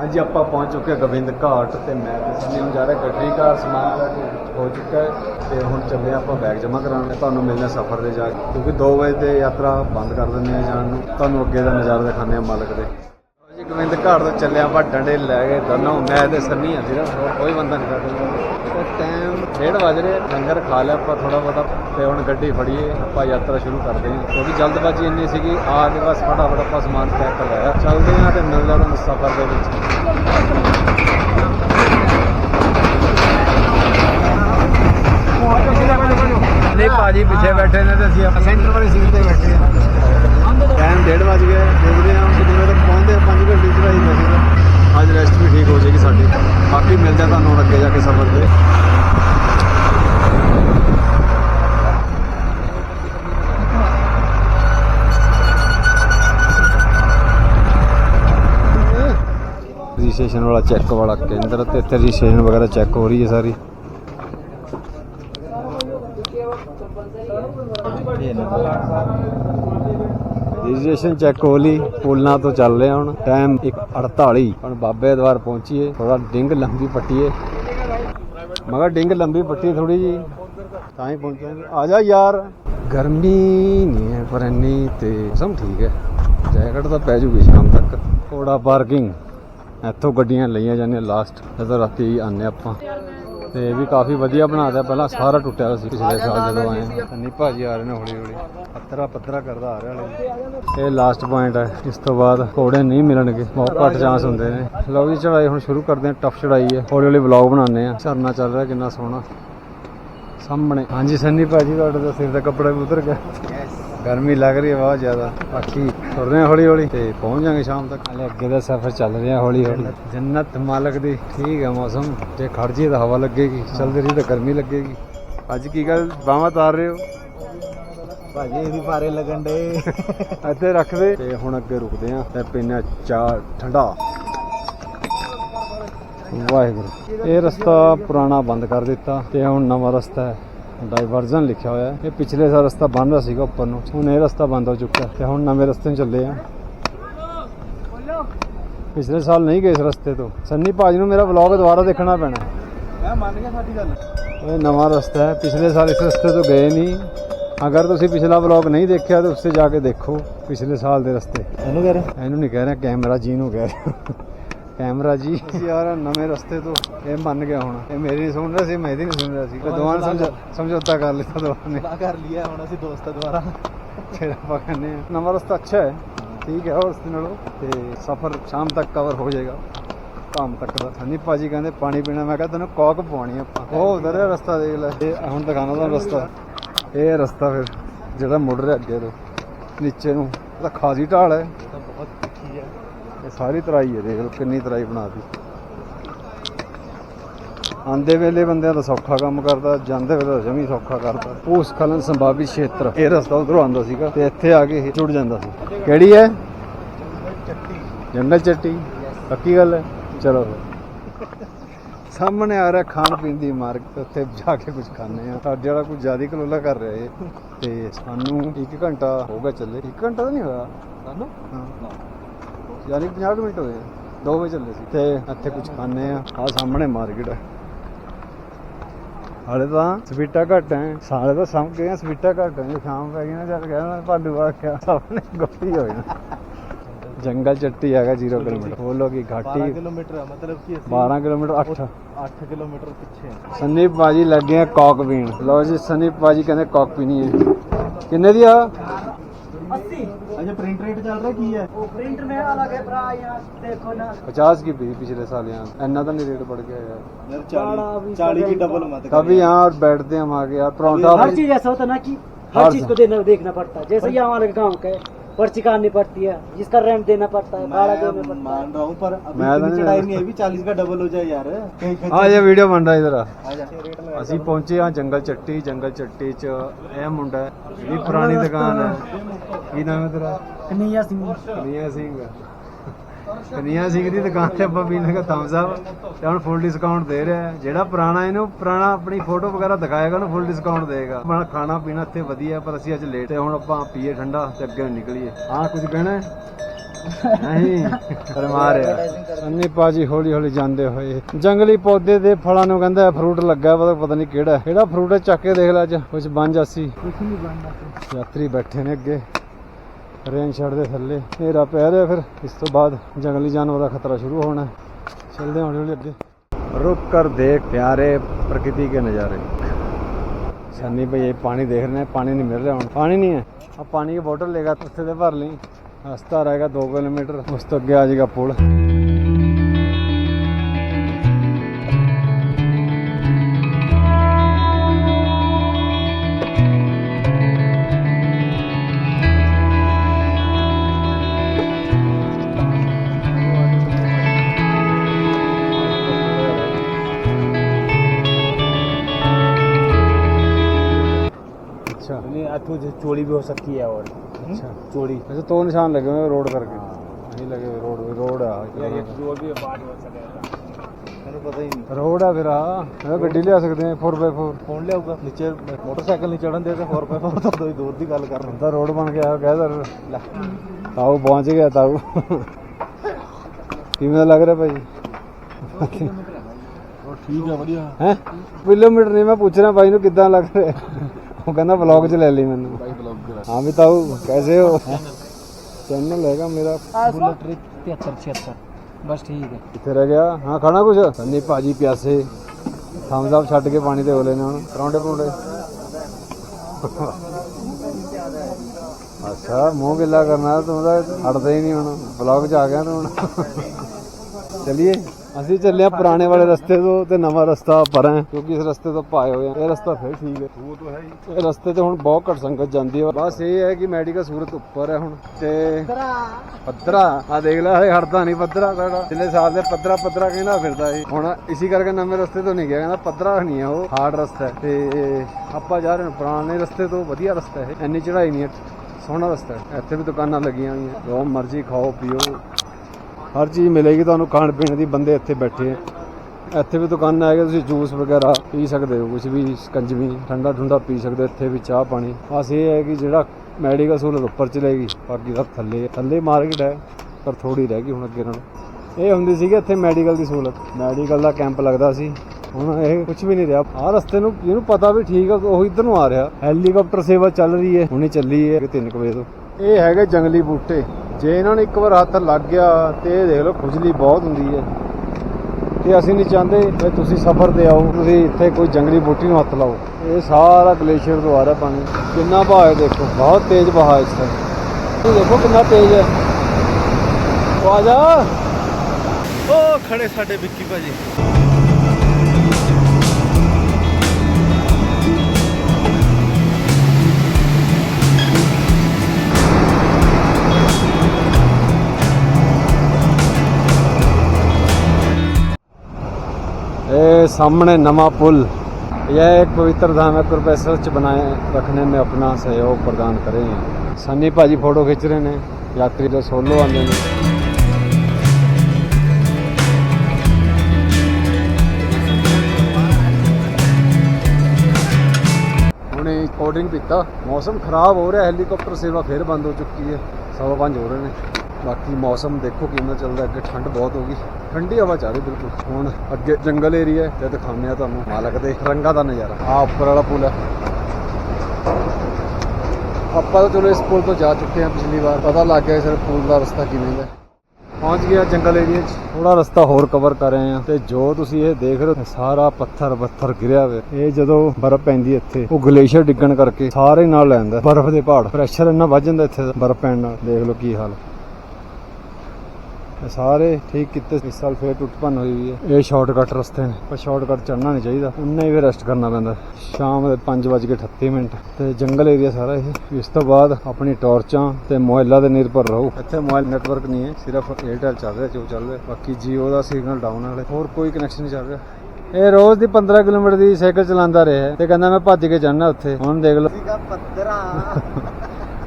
ਹਾਂਜੀ ਆਪਾਂ ਪਹੁੰਚ ਚੁੱਕੇ ਹਾਂ ਗੋਬਿੰਦ ਘਾਟ ਤੇ ਮੈਂ ਤੇ ਸੰਨੀ ਹੁਣ ਜਾ ਰਿਹਾ ਗੱਡੀ ਘਰ ਸਮਾਨ ਲੈ ਕੇ ਹੋ ਚੁੱਕਾ ਹੈ ਤੇ ਹੁਣ ਚੱਲੇ ਆਪਾਂ ਬੈਗ ਜਮ੍ਹਾਂ ਕਰਾਉਣ ਤੁਹਾਨੂੰ ਮਿਲਣਾ ਸਫ਼ਰ ਦੇ ਜਾ ਕੇ, ਕਿਉਂਕਿ 2 ਵਜੇ ਤੇ ਯਾਤਰਾ ਬੰਦ ਕਰ ਦਿੰਦੇ ਆ ਜਾਣ ਨੂੰ। ਤੁਹਾਨੂੰ ਅੱਗੇ ਦਾ ਨਜ਼ਾਰਾ ਦਿਖਾਉਂਦੇ ਆ ਮਾਲਕ ਦੇ। ਗੋਬਿੰਦ ਘਾਟ ਤੋਂ ਚੱਲੇ ਆਪਾਂ ਡੰਡੇ ਲੈ ਕੇ ਦੋਨੋਂ ਮੈਂ ਤੇ ਸੰਨੀ ਆ ਸਿਰਫ ਹੋਰ ਕੋਈ ਬੰਦਾ ਨਹੀਂ ਸਾਡਾ ਤੇ ਟਾਈਮ ਡੇਢ ਵਜ ਰਿਹਾ ਲੰਗਰ ਖਾ ਲਿਆ ਆਪਾਂ ਥੋੜਾ ਬਹੁਤਾ ਤੇ ਹੁਣ ਗੱਡੀ ਫੜੀਏ ਆਪਾਂ ਯਾਤਰਾ ਸ਼ੁਰੂ ਕਰਦੇ ਹਾਂ ਕਿਉਂਕਿ ਜਲਦਬਾਜ਼ੀ ਇੰਨੀ ਸੀਗੀ ਆ ਕੇ ਬਸ ਫਟਾਫਟ ਆਪਾਂ ਸਮਾਨ ਪੈਕ ਕਰਵਾਇਆ। ਚੱਲਦੇ ਹਾਂ ਤੇ ਮਿਲਦੇ ਹਾਂ ਸਫ਼ਰ ਦੇ ਵਿੱਚ। ਨਹੀਂ ਭਾਜੀ ਪਿੱਛੇ ਬੈਠੇ ਨੇ ਤੇ ਅਸੀਂ ਸੈਂਟਰ ਵਾਲੀ ਸੀਟ ਤੇ ਬੈਠੇ ਹਾਂ। ਟਾਈਮ ਡੇਢ ਵਜ ਗਿਆ ਦੇਖਦੇ ਹਾਂ ਕਿੰਨੇ ਵਜੇ ਤੱਕ ਪਹੁੰਚਦੇ 5 ਘੰਟੇ ਦੀ ਚੜਾਈ ਵੈਸੇ ਰੈਸਟ ਵੀ ਠੀਕ ਹੋ ਜਾਏਗੀ ਸਾਡੀ। ਬਾਕੀ ਮਿਲਦੇ ਆ ਤੁਹਾਨੂੰ ਅੱਗੇ ਜਾ ਕੇ ਸਫ਼ਰ ਤੇ। ਰਜਿਸਟ੍ਰੇਸ਼ਨ ਵਾਲਾ ਚੈੱਕ ਵਾਲਾ ਕੇਂਦਰ ਤੇ ਇੱਥੇ ਰਜਿਸਟ੍ਰੇਸ਼ਨ ਵਗੈਰਾ ਚੈੱਕ ਹੋ ਰਹੀ ਹੈ ਸਾਰੀ। ਰਜਿਸਟ੍ਰੇਸ਼ਨ ਚੈੱਕ ਹੋ ਲਈ, ਪੁਲਨਾ ਤੋਂ ਚੱਲ ਰਹੇ ਹੁਣ। ਟਾਈਮ 1:48 ਹੁਣ ਬਾਬੇ ਦਵਾਰ ਪਹੁੰਚੀਏ ਥੋੜਾ ਡਿੰਗ ਲੰਬੀ ਪੱਟੀਏ। ਮਗਰ ਡਿੰਗ ਲੰਬੀ ਪੱਟੀ ਥੋੜੀ ਜੀ ਤਾਂ ਹੀ ਪਹੁੰਚਾਂਗੇ ਆ ਜਾ ਯਾਰ। ਗਰਮੀ ਨਹੀਂ ਹੈ ਪਰ ਇੰਨੀ ਤੇ ਮੌਸਮ ਠੀਕ ਹੈ। ਜੈਕਟ ਤਾਂ ਪੈ ਜੂਗੀ ਸ਼ਾਮ ਤੱਕ। ਕੋੜਾ ਪਾਰਕਿੰਗ। ਇੱਥੋਂ ਗੱਡੀਆਂ ਲਈਆਂ ਜਾਂਦੀਆਂ ਲਾਸਟ ਜਦੋਂ ਰਾਤੀ ਆਨੇ ਆਪਾਂ। ਤੇ ਇਹ ਵੀ ਕਾਫੀ ਵਧੀਆ ਬਣਾਦਾ ਪਹਿਲਾਂ ਸਾਰਾ ਟੁੱਟਿਆ ਹੋਇਆ ਸੀ ਪਿਛਲੇ ਸਾਲ ਜਦੋਂ ਆਏ। ਹਾਂ। ਸੰਨੀ ਭਾਜੀ ਆ ਰਹੇ ਨੇ ਹੌਲੀ ਹੌਲੀ। ਪੱਤਰਾ ਪੱਤਰਾ ਕਰਦਾ ਆ ਰਿਹਾ ਹਲੇ। ਇਹ ਲਾਸਟ ਪੁਆਇੰਟ ਹੈ ਇਸ ਤੋਂ ਬਾਅਦ ਘੋੜੇ ਨਹੀਂ ਮਿਲਣਗੇ। ਬਹੁਤ ਘੱਟ ਚਾਂਸ ਹੁੰਦੇ ਨੇ। ਲਓ ਜੀ ਚੜਾਈ ਹੁਣ ਸ਼ੁਰੂ ਕਰਦੇ ਹਾਂ। ਟਫ ਚੜਾਈ ਹੈ ਹੌਲੀ ਹੌਲੀ ਵਲੌਗ ਬਣਾਉਂਦੇ ਆ ਝਰਨਾ ਚੱਲ ਰਿਹਾ ਕਿੰਨਾ ਸੋਹਣਾ। ਸਾਹਮਣੇ। ਹਾਂਜੀ ਸੰਨੀ ਭਾਜੀ ਤੁਹਾਡੇ ਦਾ ਸਿਰ ਦਾ ਕੱਪੜਾ ਵੀ ਉਤਰ ਗਿਆ ਗਰਮੀ ਲੱਗ ਰਹੀ ਹੈ ਬਹੁਤ ਜ਼ਿਆਦਾ। ਬਾਕੀ ਤੁਰ ਰਹੇ ਹੌਲੀ ਹੌਲੀ ਤੇ ਪਹੁੰਚ ਜਾਾਂਗੇ ਸ਼ਾਮ ਤੱਕ। ਹਲੇ ਅੱਗੇ ਦਾ ਸਫ਼ਰ ਚੱਲ ਰਿਹਾ ਹੌਲੀ ਹੌਲੀ ਜੰਨਤ ਮਾਲਕ ਦੀ ਠੀਕ ਹੈ ਮੌਸਮ। ਜੇ ਖੜ ਜੀ ਤਾਂ ਹਵਾ ਲੱਗੇਗੀ ਚੱਲਦੀ ਰਹੀ ਤਾਂ ਗਰਮੀ ਲੱਗੇਗੀ। ਅੱਜ ਕੀ ਗੱਲ ਬਾਹਾਂ ਤਾਰ ਰਹੇ ਹੋ? ਭਾਜੀ ਇਹਦੀ ਪਾਰੇ ਲੱਗਣ ਡੇ ਇੱਥੇ ਰੱਖਦੇ ਤੇ ਹੁਣ ਅੱਗੇ ਰੁਕਦੇ ਆ ਤੇ ਆ ਚਾਹ ਠੰਡਾ। ਵਾਹਿਗੁਰੂ। ਇਹ ਰਸਤਾ ਪੁਰਾਣਾ ਬੰਦ ਕਰ ਦਿੱਤਾ ਤੇ ਹੁਣ ਨਵਾਂ ਰਸਤਾ ਹੈ। ਡਾਈਵਰਜਨ ਲਿਖਿਆ ਹੋਇਆ ਹੈ। ਇਹ ਪਿਛਲੇ ਸਾਲ ਰਸਤਾ ਬੰਦ ਹੋਇਆ ਸੀਗਾ ਉੱਪਰ ਨੂੰ। ਹੁਣ ਇਹ ਰਸਤਾ ਬੰਦ ਹੋ ਚੁੱਕਾ ਹੈ ਤੇ ਹੁਣ ਨਵੇਂ ਰਸਤੇ ਨੂੰ ਚੱਲੇ ਆ। ਪਿਛਲੇ ਸਾਲ ਨਹੀਂ ਗਏ ਇਸ ਰਸਤੇ ਤੋਂ। ਸੰਨੀ ਭਾਜੀ ਨੂੰ ਮੇਰਾ ਵਲੌਗ ਦੁਬਾਰਾ ਦੇਖਣਾ ਪੈਣਾ ਮੈਂ ਮੰਨ ਗਿਆ ਸਾਡੀ ਗੱਲ। ਇਹ ਨਵਾਂ ਰਸਤਾ ਹੈ। ਪਿਛਲੇ ਸਾਲ ਇਸ ਰਸਤੇ ਤੋਂ ਗਏ ਨਹੀਂ। ਅਗਰ ਤੁਸੀਂ ਪਿਛਲਾ ਵਲੌਗ ਨਹੀਂ ਦੇਖਿਆ ਤਾਂ ਉਸ ਤੇ ਜਾ ਕੇ ਦੇਖੋ ਪਿਛਲੇ ਸਾਲ ਦੇ ਰਸਤੇ। ਇਹਨੂੰ ਕਹਿ ਰਹੇ ਇਹਨੂੰ ਨਹੀਂ ਕਹਿ ਰਿਹਾ ਕੈਮਰਾ ਜੀ ਨੂੰ ਕਹਿ ਰਿਹਾ ਕੈਮਰਾ ਜੀ। ਅਸੀਂ ਯਾਰ ਨਵੇਂ ਰਸਤੇ ਤੋਂ ਇਹ ਮੰਨ ਗਿਆ ਹੁਣ। ਇਹ ਮੇਰੀ ਨਹੀਂ ਸੁਣ ਰਿਹਾ ਸੀ ਮੈਂ ਇਹਦੀ ਨਹੀਂ ਸੁਣ ਰਿਹਾ ਸੀ। ਦੋਵਾਂ ਸਮਝ ਸਮਝੌਤਾ ਕਰ ਲਿਆ ਦੋਵਾਂ ਨੇ। ਕਰ ਲਿਆ ਹੁਣ ਅਸੀਂ ਦੋਸਤ ਦੁਆਰਾ। ਫਿਰ ਆਪਾਂ ਕਹਿੰਦੇ ਆ ਨਵਾਂ ਰਸਤਾ ਅੱਛਾ ਹੈ। ਠੀਕ ਹੈ ਉਸ ਦੇ ਨਾਲੋਂ। ਤੇ ਸਫ਼ਰ ਸ਼ਾਮ ਤੱਕ ਕਵਰ ਹੋ ਜਾਏਗਾ। ਧਾਮ ਤੱਕ ਦਾ। ਸੰਨੀ ਭਾਜੀ ਕਹਿੰਦੇ ਪਾਣੀ ਪੀਣਾ ਮੈਂ ਕਿਹਾ ਤੈਨੂੰ ਕੋਕ ਪਵਾਉਣੀ ਆਪਾਂ। ਉਹ ਉਧਰ ਹੈ ਰਸਤਾ ਦੇਖ ਲੈ। ਇਹ ਹੁਣ ਦਿਖਾਣਾ ਤੁਹਾਨੂੰ ਰਸਤਾ। ਇਹ ਰਸਤਾ ਫਿਰ ਜਿਹੜਾ ਮੁੜ ਰਿਹਾ ਅੱਗੇ ਤੋਂ। ਨੀਚੇ ਨੂੰ। ਤਾਂ ਖਾਸੀ ਢਾਲ ਹੈ। ਇਹ ਸਾਰੀ ਤਰਾਈ ਹੈ ਦੇਖ ਲਓ ਕਿੰਨੀ ਤਰਾਈ ਬਣਾਤੀ ਆਂਦੇ ਵੇਲੇ ਬੰਦਿਆਂ ਦਾ ਸੌਖਾ ਕੰਮ ਕਰਦਾ ਜਾਂਦੇ ਵੇਲੇ ਤਾਂ ਜਮੀ ਸੌਖਾ ਕਰਦਾ। ਉਸ ਖਲਨ ਸੰਭਾਵੀ ਖੇਤਰ ਇਹ ਰਸਤਾ ਉਧਰੋਂ ਆਂਦਾ ਸੀਗਾ ਤੇ ਇੱਥੇ ਆ ਕੇ ਜੁੜ ਜਾਂਦਾ ਸੀ। ਕਿਹੜੀ ਹੈ? ਜੰਗਲ ਚੱਟੀ। ਪੱਕੀ ਗੱਲ ਹੈ? ਚਲੋ। ਸਾਹਮਣੇ ਆ ਰਿਹਾ ਖਾਣ ਪੀਣ ਦੀ ਮਾਰਕੀਟ ਉੱਥੇ ਜਾ ਕੇ ਕੁਝ ਖਾਣੇ ਆ ਸਾਡੇ ਵਾਲਾ ਕੁਝ ਜ਼ਿਆਦਾ ਕਲੋਲਾ ਕਰ ਰਿਹਾ ਏ। ਤੇ ਸਾਨੂੰ 1 ਘੰਟਾ ਹੋ ਗਿਆ ਚੱਲੇ। 1 ਘੰਟਾ ਤਾਂ ਨਹੀਂ ਹੋਇਆ। ਸਾਨੂੰ? ਹਾਂ। ਯਾਨੀ 50 ਕੁ ਮਿੰਟ ਹੋਏ ਆ। ਦੋ ਵਜੇ ਚੱਲੇ ਸੀ। ਤੇ ਇੱਥੇ ਕੁਝ ਖਾਣੇ ਆ। ਆ ਸਾਹਮਣੇ ਮਾਰਕੀਟ ਹੈ ਹਾਲੇ ਤਾਂ ਸਵੀਟਾ ਘੱਟ ਹੈ ਸਾਲੇ ਤਾਂ ਸਮ ਗਏ ਸਵੀਟਾ ਘੱਟ ਹੈ ਸ਼ਾਮ ਪੈ ਗਈ ਨਾ ਚੱਲ ਕਹਿਣਾ ਭਾਲੂ ਆ ਗਿਆ ਸਾਹਮਣੇ ਗੋਪੀ ਹੋ ਜਾਣਾ ਜੰਗਲ ਚੱਟੀ ਹੈਗਾ 0 ਕਿਲੋਮੀਟਰ। ਬੋਲੋ ਕੀ 12 ਘਾਟੀ। ਕਿਲੋਮੀਟਰ ਆ। ਮਤਲਬ ਕਿ ਅਸੀਂ 12 ਕਿਲੋਮੀਟਰ 8 8 ਕਿਲੋਮੀਟਰ ਪਿੱਛੇ ਹਾਂ। ਸੰਦੀਪ ਬਾਜੀ ਲੱਗੇ ਆ ਕੌਕ ਪੀਣ। ਲਓ ਜੀ ਸੰਦੀਪ ਬਾਜੀ ਕਹਿੰਦੇ ਕੌਕ ਪੀਣੀ ਹੈ ਕਿੰਨੇ ਦੀ ਆ? चल है वो प्रिंट में अलग है देखो ना पचास की भी पिछले साल यहाँ इन्ना तो नहीं रेट बढ़ गया यार। चालीस की तो डबल मत कभी यहाँ और बैठते हैं हम आगे यार। परौठा हर चीज़ ऐसा होता ना कि हर हाँ चीज़ को देखना पड़ता है। जैसे ये हमारे गाँव के पर्ची काटनी पड़ती है जिसका रेंट देना पड़ता है भाड़ा देना मैं पड़ता मान है रहा हूँ पर अभी मैं तो इतनी नहीं चढ़ाई जानता। नहीं है अभी 40 का डबल हो जाए यार कहीं कहीं हाँ ये वीडियो बन रहा है इधर आ। आ जा रेट लगा ਅਸੀਂ ਪਹੁੰਚੇ ਹਾਂ ਜੰਗਲ ਚੱਟੀ ਜੰਗਲ ਚੱਟੀ ਚ ਇਹ ਮੁੰਡਾ ਹੈ ਇਹ ਪੁਰਾਣੀ ਦੁਕਾਨ ਹੈ ਕੀ ਨਾਮ ਹੈ ਤੇਰਾ कन्हैया सिंह ਕਨਈਆ ਸਿੰਘ ਕਨੀਆ ਸਿੰਘ ਦੀ ਦੁਕਾਨ ਤੇ ਆਪਾਂ ਪੀਣ ਲੱਗਾ ਥਮਸ ਤੇ ਹੁਣ ਫੁੱਲ ਡਿਸਕਾਊਂਟ ਦੇ ਰਿਹਾ ਜਿਹੜਾ ਪੁਰਾਣਾ ਇਹਨੂੰ ਪੁਰਾਣਾ ਆਪਣੀ ਫੋਟੋ ਵਗੈਰਾ ਦਿਖਾਏਗਾ ਉਹਨੂੰ ਫੁੱਲ ਡਿਸਕਾਊਂਟ ਦੇਗਾ। ਆਪਣਾ ਖਾਣਾ ਪੀਣਾ ਇੱਥੇ ਵਧੀਆ ਪਰ ਅਸੀਂ ਅੱਜ ਲੇਟ ਹੁਣ ਆਪਾਂ ਪੀਏ ਠੰਡਾ ਤੇ ਅੱਗੇ ਨਿਕਲੀਏ। ਆ ਕੁਝ ਕਹਿਣਾ ਨਹੀਂ ਪਰ ਮਾਰਿਆ ਅੰਨੇ ਪਾਜੀ ਹੌਲੀ ਹੌਲੀ ਜਾਂਦੇ ਹੋਏ। ਜੰਗਲੀ ਪੌਦੇ ਦੇ ਫਲਾਂ ਨੂੰ ਕਹਿੰਦਾ ਫਰੂਟ ਲੱਗਾ ਪਤਾ ਪਤਾ ਨਹੀਂ ਕਿਹੜਾ। ਕਿਹੜਾ ਫਰੂਟ ਚੱਕ ਕੇ ਦੇਖ ਲੈ ਅੱਜ। ਕੁਝ ਬਣ ਜਾਸੀ ਕੁਝ ਨਹੀਂ ਬਣਦਾ ਯਾਤਰੀ ਬੈਠੇ ਨੇ ਅੱਗੇ। ਰੇਨ ਛੜ ਦੇ ਥੱਲੇ ਹਨੇਰਾ ਪੈ ਰਿਹਾ ਫਿਰ ਇਸ ਤੋਂ ਬਾਅਦ ਜੰਗਲੀ ਜਾਨਵਰ ਦਾ ਖਤਰਾ ਸ਼ੁਰੂ ਹੋਣਾ ਹੈ। ਚਲਦੇ ਹਾਂ ਹੌਲੀ ਹੌਲੀ ਅੱਗੇ रुक कर देख प्यारे प्रकृति के नज़ारे सन्नी भाई ये पानी देख रहे हैं पानी नहीं मिल रहा हूँ पानी नहीं है अब पानी की बोतल लेगा उत्थे से भर ली रास्ता रहेगा दो किलोमीटर उस तो अगे आ जाएगा पुल चोरी भी हो सकती है और अच्छा चोरी ऐसे तो निशान लगे हुए हैं रोड करके नहीं लगे हुए रोड रोड है जो भी पार्ट हो सकेगा ਮੈਨੂੰ ਪਤਾ ਹੀ ਨਹੀਂ रोड है फिर हाँ ਇਹ ਗੱਡੀ ਲਿਆ ਸਕਦੇ ਹਾਂ 4x4 ਕੌਣ ਲਿਆਊਗਾ ਨੀਚੇ ਮੋਟਰਸਾਈਕਲ ਨਹੀਂ ਚੜਨ ਦੇ ਤੇ 4x4 ਤਾਂ ਕੋਈ ਦੂਰ ਦੀ ਗੱਲ ਕਰ ਹੁਣ ਤਾਂ ਰੋਡ ਬਣ ਗਿਆ ਕਹਿ ਦਰ ਲੈ ਤਾਊ ਪਹੁੰਚ ਗਿਆ ਤਾਊ ਕਿਵੇਂ ਦਾ ਲੱਗ ਰਿਹਾ ਭਾਈ ਉਹ ਠੀਕ ਹੈ ਵਧੀਆ ਹੈ ਕਿਲੋਮੀਟਰ ਨਹੀਂ ਮੈਂ ਪੁੱਛ ਰਿਹਾ ਭਾਈ ਨੂੰ ਕਿੱਦਾਂ ਲੱਗ ਰਿਹਾ ਉਹ ਕਹਿੰਦਾ ਵਲੌਗ 'ਚ ਲੈ ਲਈ ਮੈਨੂੰ। ਬਾਈ ਬਲੌਗਰ ਹਾਂ ਵੀ ਤਾਊ ਕੈਸੇ ਹੋ? ਚੈਨਲ ਹੈਗਾ ਮੇਰਾ। ਬੁਲਟ ਰਿਕ 73 ਬਸ ਠੀਕ ਹੈ। ਕਿੱਥੇ ਰਹਿ ਗਿਆ? ਹਾਂ ਖਾਣਾ ਕੁਛ? ਸੰਨੀ ਭਾਜੀ ਪਿਆਸੇ। ਥਮਸ ਅਪ ਛੱਡ ਕੇ ਪਾਣੀ ਤੇ ਹੋਲੇ ਨੇ ਹੁਣ। ਪਰੌਂਠੇ ਪਰੌਂਠੇ। ਅੱਛਾ ਮੂੰਹ ਗਿੱਲਾ ਕਰਨਾ ਤੂੰ ਹਟਦਾ ਹੀ ਨਹੀਂ ਹੁਣ। ਵਲੌਗ 'ਚ ਆ ਗਿਆ ਤੂੰ ਹੁਣ। ਚਲਿਏ। ਅਸੀਂ ਚੱਲੇ ਆ ਪੁਰਾਣੇ ਵਾਲੇ ਰਸਤੇ ਤੋਂ ਤੇ ਨਵਾਂ ਰਸਤਾ ਪਰ ਹੈ ਕਿਉਂਕਿ ਇਸ ਰਸਤੇ ਤੋਂ ਪਾਏ ਹੋਏ ਆ ਇਹ ਰਸਤਾ ਫਿਰ ਠੀਕ ਹੈ। ਉਹ ਤਾਂ ਹੈ ਹੀ। ਇਹ ਰਸਤੇ ਤੇ ਹੁਣ ਬਹੁਤ ਘੱਟ ਸੰਗਤ ਜਾਂਦੀ ਹੈ। ਬਸ ਇਹ ਹੈ ਕਿ ਮੈਡੀਕਲ ਸੂਰਤ ਉੱਪਰ ਹੈ ਹੁਣ ਤੇ ਪੱਧਰਾ। ਆ ਦੇਖ ਲੈ ਇਹ ਹਟਦਾ ਨਹੀਂ ਪੱਧਰਾ। ਸਾਡਾ ਜਿੰਨੇ ਸਾਲ ਦੇ ਪੱਧਰਾ ਪੱਧਰਾ ਕਹਿੰਦਾ ਫਿਰਦਾ ਇਹ। ਹੁਣ ਇਸੀ ਕਰਕੇ ਨਵੇਂ ਰਸਤੇ ਤੋਂ ਨਹੀਂ ਗਿਆ ਕਹਿੰਦਾ ਪੱਧਰਾ ਨਹੀਂ ਹੈ ਉਹ ਹਾਰਡ ਰਸਤਾ ਹੈ। ਤੇ ਆਪਾਂ ਜਾ ਰਹੇ ਹਾਂ ਪੁਰਾਣੇ ਰਸਤੇ ਤੋਂ ਵਧੀਆ ਰਸਤਾ ਹੈ। ਇੰਨੀ ਚੜਾਈ ਨਹੀਂ ਹੈ ਸੋਹਣਾ ਰਸਤਾ ਹੈ। ਇੱਥੇ ਵੀ ਦੁਕਾਨਾਂ ਲੱਗੀਆਂ ਹੋਈਆਂ। ਜੋ ਮਰਜ਼ੀ ਖਾਓ ਪੀਓ। ਹਰ ਚੀਜ਼ ਮਿਲੇਗੀ ਤੁਹਾਨੂੰ, ਖਾਣ ਪੀਣ ਦੀ ਬੰਦੇ ਇੱਥੇ ਬੈਠੇ ਆ। ਇੱਥੇ ਵੀ ਦੁਕਾਨਾਂ ਹੈਗੇ, ਤੁਸੀਂ ਜੂਸ ਵਗੈਰਾ ਪੀ ਸਕਦੇ ਹੋ ਕੁਝ ਵੀ ਸਕੰਜਵੀ ਠੰਡਾ ਠੰਡਾ ਪੀ ਸਕਦੇ ਹੋ, ਇੱਥੇ ਵੀ ਚਾਹ ਪਾਣੀ। ਬਸ ਇਹ ਹੈ ਕਿ ਜਿਹੜਾ ਮੈਡੀਕਲ ਸਹੂਲਤ ਉੱਪਰ ਚਲੇਗੀ, ਬਾਕੀ ਤਾਂ ਥੱਲੇ ਥੱਲੇ ਮਾਰਕੀਟ ਹੈ, ਪਰ ਥੋੜੀ ਰਹਿ ਗਈ ਹੁਣ ਅੱਗੇ ਨਾਲ। ਇਹ ਹੁੰਦੀ ਸੀਗੀ ਇੱਥੇ ਮੈਡੀਕਲ ਦੀ ਸਹੂਲਤ। ਮੈਡੀਕਲ ਦਾ ਕੈਂਪ ਲੱਗਦਾ ਸੀ। ਹੁਣ ਇਹ ਕੁਝ ਵੀ ਨਹੀਂ ਰਿਹਾ। ਆਹ ਰਸਤੇ ਨੂੰ, ਜਿਹਨੂੰ ਪਤਾ ਵੀ ਠੀਕ ਆ, ਉਹ ਇੱਧਰ ਨੂੰ ਆ ਰਿਹਾ। ਹੈਲੀਕਾਪਟਰ ਸੇਵਾ ਚੱਲ ਰਹੀ ਹੈ, ਹੁਣੇ ਚੱਲੀ ਹੈ 3 ਵਜੇ ਤੋਂ। ਇਹ ਹੈਗੇ ਜੰਗਲੀ ਬੂਟੇ। ਜੇ ਇਹਨਾਂ ਨੂੰ ਇੱਕ ਵਾਰ ਹੱਥ ਲੱਗ ਗਿਆ ਤੇ ਇਹ ਦੇਖ ਲਓ, ਖੁਜਲੀ ਬਹੁਤ ਹੁੰਦੀ ਹੈ। ਤੇ ਅਸੀਂ ਨਹੀਂ ਚਾਹੁੰਦੇ ਕਿ ਤੁਸੀਂ ਸਫ਼ਰ ਤੇ ਆਓ, ਤੁਸੀਂ ਇੱਥੇ ਕੋਈ ਜੰਗਲੀ ਬੂਟੀ ਨੂੰ ਹੱਥ ਲਾਓ। ਇਹ ਸਾਰਾ ਗਲੇਸ਼ੀਅਰ ਤੋਂ ਆ ਰਿਹਾ ਪਾਣੀ ਕਿੰਨਾ ਵਹਾਅ ਹੈ ਦੇਖੋ, ਬਹੁਤ ਤੇਜ਼ ਵਹਾਅ ਇਸ ਟਾਈਮ ਇਹ ਦੇਖੋ ਕਿੰਨਾ ਤੇਜ਼ ਹੈ। ਆ ਜਾ। ਉਹ ਖੜੇ ਸਾਡੇ ਵਿੱਕੀ ਭਾਜੀ। सामने नवा पुल यह एक पवित्र धाम है कृपया स्वच्छ बनाए रखने में अपना सहयोग प्रदान करें सन्नी भाजी फोटो खिंच रहे ने यात्री जो सोलो आते हैं ਹੁਣੇ ਕੋਡਿੰਗ ਪੀਤਾ ਮੌਸਮ ਖਰਾਬ ਹੋ ਰਿਹਾ ਹੈਲੀਕਾਪਟਰ ਸੇਵਾ ਫੇਰ ਬੰਦ ਹੋ ਚੁੱਕੀ ਹੈ ਸਵਾ ਪੰਜ ਹੋ ਰਹੇ ਨੇ ਬਾਕੀ ਮੌਸਮ ਦੇਖੋ ਕਿੰਨਾ ਚੱਲਦਾ, ਅੱਗੇ ਠੰਡ ਬਹੁਤ ਹੋ ਗਈ। ਠੰਡੀ ਹਵਾ ਚੱਲ ਰਹੀ ਬਿਲਕੁਲ। ਹੁਣ ਅੱਗੇ ਜੰਗਲ ਏਰੀਆ ਹੈ ਤੇ ਦਿਖਾਉਂਦੇ ਆ ਤੁਹਾਨੂੰ ਮਾਲਕ ਦੇ ਰੰਗਾਂ ਦਾ ਨਜ਼ਾਰਾ। ਆ ਉੱਪਰ ਵਾਲਾ ਪੁਲ ਹੈ। ਆਪਾਂ ਤਾਂ ਚਲੋ ਇਸ ਪੁਲ ਤੋਂ ਜਾ ਚੁੱਕੇ ਹਾਂ ਪਿਛਲੀ ਵਾਰ। ਪਤਾ ਲੱਗ ਗਿਆ ਸਰ ਪੁਲ ਦਾ ਰਸਤਾ ਕਿਵੇਂ ਦਾ ਪਹੁੰਚ ਗਿਆ ਜੰਗਲ ਏਰੀਆ 'ਚ। ਥੋੜਾ ਰਸਤਾ ਹੋਰ ਕਵਰ ਕਰ ਰਹੇ ਆ ਤੇ ਜੋ ਤੁਸੀਂ ਇਹ ਦੇਖ ਰਹੇ ਹੋ ਸਾਰਾ ਪੱਥਰ ਪੱਥਰ ਗਿਰਿਆ ਹੋਇਆ ਇਹ ਜਦੋਂ ਬਰਫ਼ ਪੈਂਦੀ ਹੈ ਇੱਥੇ, ਉਹ ਗਲੇਸ਼ੀਅਰ ਡਿੱਗਣ ਕਰਕੇ ਸਾਰੇ ਨਾਲ ਲੈਂਦਾ ਬਰਫ਼ ਦੇ ਪਹਾੜ ਪ੍ਰੈਸ਼ਰ ਇੰਨਾ ਵੱਧ ਜਾਂਦਾ ਇੱਥੇ ਬਰਫ਼ ਪੈਣ ਨਾਲ। ਦੇਖ ਲਓ ਕੀ ਹਾਲ ਸਾਰੇ ਠੀਕ ਕੀਤੇ ਇਸ ਸਾਲ ਫੇਰ ਟੁੱਟ ਭੰਨ ਹੋਈ ਹੋਈ ਹੈ। ਇਹ ਸ਼ਾਰਟਕਟ ਰਸਤੇ ਨੇ। ਪਰ ਸ਼ਾਰਟਕਟ ਚੜਨਾ ਨਹੀਂ ਚਾਹੀਦਾ। ਉਨਾ ਹੀ ਵੀ ਰੈਸਟ ਕਰਨਾ ਪੈਂਦਾ। ਸ਼ਾਮ ਦੇ 5:38 ਮਿੰਟ। ਤੇ ਜੰਗਲ ਏਰੀਆ ਸਾਰਾ ਇਹ। ਇਸ ਤੋਂ ਬਾਅਦ ਆਪਣੀ ਟਾਰਚਾਂ ਤੇ ਮੋਬਾਈਲਾਂ ਤੇ ਨਿਰਭਰ ਰਹੋ। ਇੱਥੇ ਮੋਬਾਈਲ ਨੈਟਵਰਕ ਨਹੀਂ ਹੈ। ਸਿਰਫ ਏਅਰਟੈਲ ਚੱਲ ਰਿਹਾ, ਜੋ ਚੱਲ ਰਿਹਾ। ਬਾਕੀ ਜੀਓ ਦਾ ਸਿਗਨਲ ਡਾਊਨ ਵਾਲੇ। ਹੋਰ ਕੋਈ ਕਨੈਕਸ਼ਨ ਨਹੀਂ ਚੱਲ ਰਿਹਾ। ਇਹ ਰੋਜ਼ ਦੀ 15 ਕਿਲੋਮੀਟਰ ਦੀ ਸਾਈਕਲ ਚਲਾਉਂਦਾ ਰਿਹਾ ਤੇ ਕਹਿੰਦਾ ਮੈਂ ਭੱਜ ਕੇ ਜਾਣਾ ਉੱਥੇ। ਹੁਣ ਦੇਖ ਲਓ। ਸੀਗਾ ਪੱਧਰਾ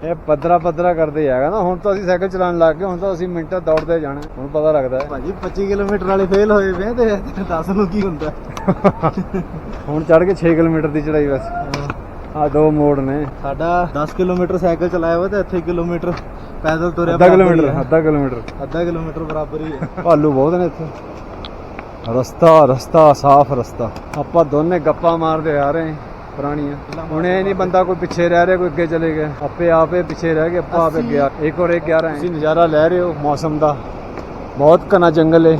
ਇਹ ਪੱਧਰਾ ਪੱਧਰਾ ਕਰਦੇ ਹੈਗਾ ਨਾ ਹੁਣ ਤਾਂ ਅਸੀਂ ਸਾਈਕਲ ਚਲਾਉਣ ਲੱਗ ਗਏ ਹੁਣ ਤਾਂ ਅਸੀਂ ਮਿੰਟਾਂ ਦੌੜਦੇ ਜਾਣਾ ਹੁਣ ਪਤਾ ਲੱਗਦਾ ਹੈ। ਭਾਜੀ 25 ਕਿਲੋਮੀਟਰ ਵਾਲੇ ਫੇਲ ਹੋਏ ਵੇ ਤੇ ਦੱਸ ਨੂੰ ਕੀ ਹੁੰਦਾ ਹੁਣ ਚੜ ਕੇ 6 ਕਿਲੋਮੀਟਰ ਦੀ ਚੜਾਈ ਬਸ। ਆ ਦੋ ਮੋੜ ਨੇ। ਸਾਡਾ 10 ਕਿਲੋਮੀਟਰ ਸਾਈਕਲ ਚਲਾਇਆ ਹੋਇਆ ਤੇ ਇੱਥੇ ਕਿਲੋਮੀਟਰ ਪੈਦਲ ਤੁਰਿਆ ਅੱਧਾ ਕਿਲੋਮੀਟਰ। ਅੱਧਾ ਕਿਲੋਮੀਟਰ। ਅੱਧਾ ਕਿਲੋਮੀਟਰ ਬਰਾਬਰ ਹੀ ਹੈ। ਭਾਲੂ ਬਹੁਤ ਨੇ ਇੱਥੇ। ਰਸਤਾ ਰਸਤਾ ਸਾਫ਼ ਰਸਤਾ। ਆਪਾਂ ਦੋਨੇ ਗੱਪਾਂ ਮਾਰਦੇ ਆ ਰਹੇ ਹਾਂ। ਪੁਰਾਣੀਆਂ ਹੁਣ ਇਹ ਨਹੀਂ ਬੰਦਾ ਕੋਈ ਪਿੱਛੇ ਰਹਿ ਰਿਹਾ ਕੋਈ ਅੱਗੇ ਚਲੇ ਗਿਆ ਆਪੇ ਆਪੇ ਪਿੱਛੇ ਰਹਿ ਗਏ ਆਪਾਂ ਆਪੇ ਗਿਆ ਇੱਕ ਔਰ ਇੱਕ 11 ਤੁਸੀਂ ਨਜ਼ਾਰਾ ਲੈ ਰਹੇ ਹੋ ਮੌਸਮ ਦਾ ਬਹੁਤ ਘਣਾ ਜੰਗਲ ਹੈ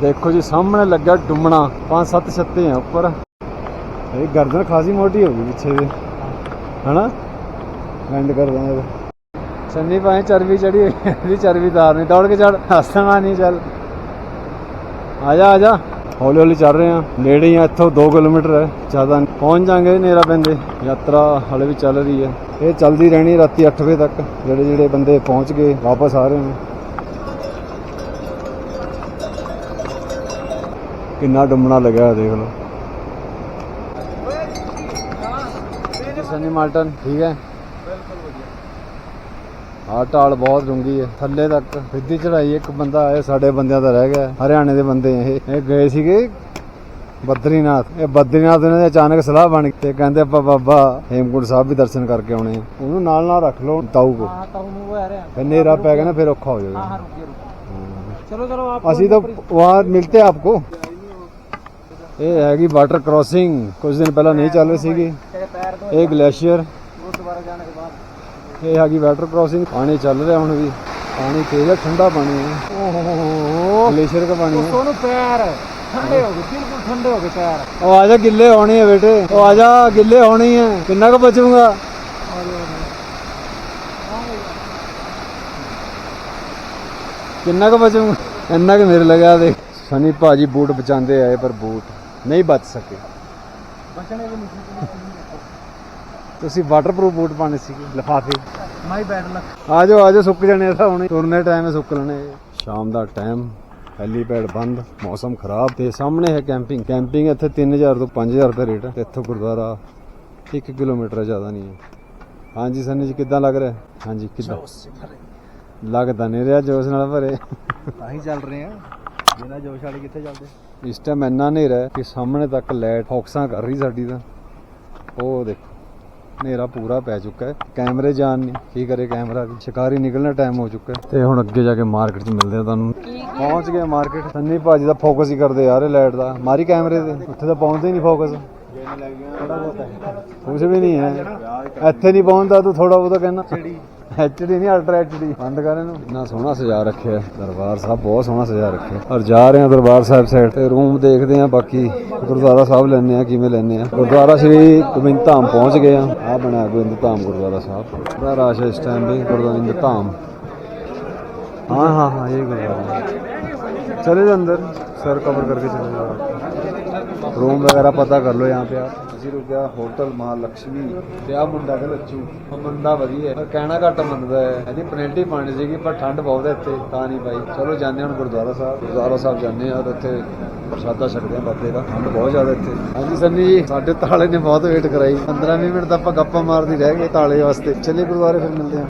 ਦੇਖੋ ਜੀ ਸਾਹਮਣੇ ਲੱਗਾ ਡੁੰਮਣਾ ਪੰਜ ਸੱਤ ਛੱਤੇ ਆ ਉੱਪਰ ਇਹ ਗਰਦਨ ਖਾਸੀ ਮੋਟੀ ਹੋ ਗਈ ਪਿੱਛੇ ਦੇ ਹਨਾ ਲੈਂਡ ਕਰ ਦਾਂਗੇ ਸੰਨੀ ਭਾਵੇਂ ਚਰਬੀ ਚੜੀ ਹੋਈ ਹੈ, ਇਹਦੀ ਚਰਬੀ ਤਾਰ ਨਹੀਂ ਦੌੜ ਕੇ ਚੜ ਹੱਸਣਾ ਨਹੀਂ ਚੱਲ ਆ ਜਾ ਆ ਜਾ ਹੌਲੀ ਹੌਲੀ ਚੱਲ ਰਹੇ ਆ ਨੇੜੇ ਹੀ ਆ ਇੱਥੋਂ 2 ਕਿਲੋਮੀਟਰ ਹੈ ਜ਼ਿਆਦਾ। ਪਹੁੰਚ ਜਾਾਂਗੇ ਨੇਰਾ ਪੈਂਦੇ। ਯਾਤਰਾ ਹਲੇ ਵੀ ਚੱਲ ਰਹੀ ਹੈ। ਇਹ ਚੱਲਦੀ ਰਹਿਣੀ ਰਾਤੀ 8 ਵਜੇ ਤੱਕ। ਜਿਹੜੇ ਜਿਹੜੇ ਬੰਦੇ ਪਹੁੰਚ ਗਏ ਵਾਪਸ ਆ ਰਹੇ ਨੇ। ਕਿੰਨਾ ਡੁੰਮਣਾ ਲੱਗਿਆ ਦੇਖ ਲਓ। ਸਨੀ ਮਾਲਟਨ ਠੀਕ ਹੈ? ਆ ਢਾਲ ਬਹੁਤ ਡੂੰਗੀ ਹੈ। ਥੱਲੇ ਤੱਕ ਸਿੱਧੀ ਚੜਾਈ ਇੱਕ ਬੰਦਾ ਆਇਆ ਸਾਡੇ ਬੰਦਿਆਂ ਦਾ ਰਹਿ ਗਿਆ ਹਰਿਆਣੇ ਦੇ ਬੰਦੇ ਇਹ। ਇਹ ਗਏ ਸੀਗੇ ਬਦਰੀਨਾਥ। ਇਹ ਬਦਰੀਨਾਥ ਇਹਨਾਂ ਅਚਾਨਕ ਸਲਾਹ ਬਣ ਗਈ ਤੇ ਕਹਿੰਦੇ ਆਪਾਂ ਬਾਬਾ ਹੇਮਕੁੰਡ ਸਾਹਿਬ ਵੀ ਦਰਸ਼ਨ ਕਰਕੇ ਆਉਣੇ ਆ। ਉਹਨੂੰ ਨਾਲ ਨਾਲ ਰੱਖ ਲਓ ਤਾਊ ਕੋ। ਹਾਂ ਤਾਊ ਨੂੰ ਆ ਰਿਹਾ। ਫਿਰ ਨੇਰਾ ਪੈ ਗਿਆ ਨਾ ਫਿਰ ਔਖਾ ਹੋ ਜਾਊਗਾ। ਹਾਂ ਹਾਂ ਚਲੋ ਚਲੋ ਆਪ ਅਸੀਂ ਤਾਂ ਵਾਹ ਮਿਲਤੇ ਆਪਕੋ। ਇਹ ਹੈਗੀ ਵਾਟਰ ਕ੍ਰਾਸਿੰਗ। ਕੁਝ ਦਿਨ ਪਹਿਲਾਂ ਨਹੀਂ ਚੱਲ ਰਹੀ ਸੀਗੀ। ਇਹ ਗਲੇਸ਼ੀਅਰ। ਉਹ ਦੁਬਾਰਾ ਜਾਣ ਕੇ ਬਾਅਦ। ਇਹ ਆ ਗਈ ਵਾਟਰ ਕ੍ਰਾਸਿੰਗ ਪਾਣੀ ਚੱਲ ਰਿਹਾ ਹੁਣ ਵੀ। ਪਾਣੀ ਤੇਜ਼ ਹੈ ਠੰਡਾ ਪਾਣੀ ਹੈ ਓਹੋ। ਗਲੇਸ਼ੀਅਰ ਦਾ ਪਾਣੀ ਹੈ ਉਹਨੂੰ ਪੈਰ। ਠੰਡੇ ਹੋ ਗਏ ਬਿਲਕੁਲ ਠੰਡੇ ਹੋ ਗਏ ਪੈਰ। ਉਹ ਆ ਜਾ ਗਿੱਲੇ ਹੋਣੇ ਹੈ ਬੇਟੇ। ਉਹ ਆ ਜਾ ਗਿੱਲੇ ਹੋਣੇ ਹੈ ਕਿੰਨਾ ਕੁ ਬਚੂਗਾ? ਕਿੰਨਾ ਕੁ ਬਚੂਗਾ? ਇੰਨਾ ਕਿ ਮੇਰੇ ਲੱਗਿਆ ਦੇ। ਸਨੀ ਭਾਜੀ ਬੂਟ ਬਚਾਉਂਦੇ ਆਏ ਪਰ ਬੂਟ ਨਹੀਂ ਬਚ ਸਕੇ। ਬਚਣੇ ਵੀ ਨਹੀਂ ਤੁਸੀਂ ਵਾਟਰਪ੍ਰੂਫ ਬੂਟ ਪਾਣੇ ਸੀ ਲਿਫਾਫੇ। ਮਾਈ ਬੈਡ ਲੱਕ ਆ ਜਾਓ ਆ ਜਾਓ ਸੁੱਕ ਜਾਣੇ ਤਾਂ ਹੁਣ। ਤੁਰਨੇ ਟਾਈਮ ਸੁੱਕ ਲੈਣੇ ਸ਼ਾਮ ਦਾ ਟਾਈਮ ਹੈਲੀਪੈਡ ਬੰਦ ਮੌਸਮ ਖਰਾਬ। ਤੇ ਸਾਹਮਣੇ ਹੈ ਕੈਂਪਿੰਗ ਕੈਂਪਿੰਗ ਇੱਥੇ 3000 ਤੋਂ 5000 ਦਾ ਰੇਟ ਹੈ। ਤੇ ਇੱਥੋਂ ਗੁਰਦੁਆਰਾ 1 ਕਿਲੋਮੀਟਰ ਜ਼ਿਆਦਾ ਨਹੀਂ ਹੈ। ਹਾਂਜੀ ਸੰਨੀ ਜੀ ਕਿੱਦਾਂ ਲੱਗ ਰਿਹਾ? ਹਾਂਜੀ ਕਿੱਦਾਂ? ਲੱਗਦਾ ਨਹੀਂ ਰਿਹਾ ਜੋਸ਼ ਨਾਲ ਭਰੇ। ਤਾਂ ਚੱਲ ਰਹੇ ਆ। ਬਿਨਾਂ ਜੋਸ਼ ਵਾਲੇ ਕਿੱਥੇ ਚੱਲਦੇ? ਇਸ ਟਾਈਮ ਇੰਨਾ ਹਨੇਰਾ ਕਿ ਸਾਹਮਣੇ ਤੱਕ ਲਾਈਟ ਫੋਕਸਾਂ ਕਰ ਰਹੀ ਸਾਡੀ ਤਾਂ। ਉਹ ਦੇਖੋ। ਹਨੇਰਾ ਪੂਰਾ ਪੈ ਚੁੱਕਾ ਹੈ। ਕੈਮਰੇ ਜਾਣ ਨਹੀਂ। ਕੀ ਕਰੇ ਕੈਮਰਾ ਵੀ? ਸ਼ਿਕਾਰੀ ਨਿਕਲਣਾ ਟਾਈਮ ਹੋ ਚੁੱਕਾ ਹੈ। ਤੇ ਹੁਣ ਅੱਗੇ ਜਾ ਕੇ ਮਾਰਕੀਟ 'ਚ ਮਿਲਦੇ ਆ ਤੁਹਾਨੂੰ। ਪਹੁੰਚ ਗਏ ਮਾਰਕੀਟ ਸੰਨੀ ਭਾਜੀ ਦਾ ਫੋਕਸ ਹੀ ਕਰਦੇ ਯਾਰ ਲਾਈਟ ਦਾ। ਮਾਰੀ ਕੈਮਰੇ ਤੇ। ਉੱਥੇ ਤਾਂ ਪਹੁੰਚਦੇ ਹੀ ਨਹੀਂ ਫੋਕਸ ਕੁਝ ਵੀ ਨਹੀਂ ਹੈ। ਇੱਥੇ ਨਹੀਂ ਪਹੁੰਚਦਾ ਤੂੰ ਥੋੜਾ ਬਹੁਤਾ ਕਹਿਣਾ ਐਚਡੀ ਨਹੀਂ ਅਲਟਰਾ ਐਚਡੀ ਬੰਦ ਕਰ ਇਹਨੂੰ ਇੰਨਾ ਸੋਹਣਾ ਸਜਾ ਰੱਖਿਆ ਹੈ। ਦਰਬਾਰ ਸਾਹਿਬ ਬਹੁਤ ਸੋਹਣਾ ਸਜਾ ਰੱਖਿਆ ਔਰ ਜਾ ਰਹੇ ਹਾਂ ਦਰਬਾਰ ਸਾਹਿਬ ਸਾਈਡ ਤੇ ਰੂਮ ਦੇਖਦੇ ਹਾਂ ਬਾਕੀ ਗੁਰਦੁਆਰਾ ਸਾਹਿਬ ਲੈਣੇ ਆ ਕਿਵੇਂ ਲੈਣੇ ਆ ਗੁਰਦੁਆਰਾ ਸ਼੍ਰੀ ਗੋਬਿੰਦ ਧਾਮ ਪਹੁੰਚ ਗਏ ਆ ਆ ਬਣਿਆ ਗੋਬਿੰਦ ਧਾਮ ਗੁਰਦੁਆਰਾ ਸਾਹਿਬ ਬੜਾ ਰਾਸ਼ ਹੈ ਇਸ ਟਾਈਮ ਵੀ ਗੁਰਦੁਆਰਾ ਧਾਮ हाँ हाँ हाँ यही गुरुद्वारा है चले जाओ अंदर सर कवर करके चले जाओ ਰੂਮ ਵਗੈਰਾ ਪਤਾ ਕਰ लो यहाँ पे ਅਸੀਂ ਰੁਕਿਆ ਹੋਟਲ ਮਹਾਲక్ష్ਮੀ ਤੇ ਆ ਮੁੰਡਾ ਕਹਿੰਦਾ ਲੱਚੂ ਉਹ ਬੰਦਾ ਵਧੀਆ ਪਰ ਕਹਿਣਾ ਘੱਟ ਮੰਨਦਾ ਹੈ। ਇਹਦੀ ਪੈਨਲਟੀ ਪਾਣੀ ਸੀਗੀ, ਪਰ ਠੰਡ ਬਹੁਤ ਹੈ ਇੱਥੇ, ਤਾਂ ਨਹੀਂ ਭਾਈ ਚਲੋ ਜਾਂਦੇ ਹਾਂ ਹੁਣ ਗੁਰਦੁਆਰਾ ਸਾਹਿਬ। ਗੁਰਦੁਆਰਾ ਸਾਹਿਬ ਜਾਂਦੇ ਹਾਂ, ਤੇ ਇੱਥੇ ਪ੍ਰਸ਼ਾਦਾ ਛਕਦੇ ਹਾਂ ਬਾਬੇ ਦਾ। ਠੰਡ ਬਹੁਤ ਜ਼ਿਆਦਾ ਇੱਥੇ। ਹਾਂਜੀ ਸੰਨੀ ਜੀ, ਸਾਡੇ ਤਾਲੇ ਨੇ ਬਹੁਤ ਵੇਟ ਕਰਾਈ। 15 ਮਿੰਟ ਤਾਂ ਆਪਾਂ ਗੱਪਾਂ ਮਾਰਦੀ ਰਹਿ ਗਏ ਤਾਲੇ ਵਾਸਤੇ। ਚੱਲੇ ਗੁਰਦੁਆਰੇ, ਫਿਰ ਮਿਲਦੇ ਹਾਂ।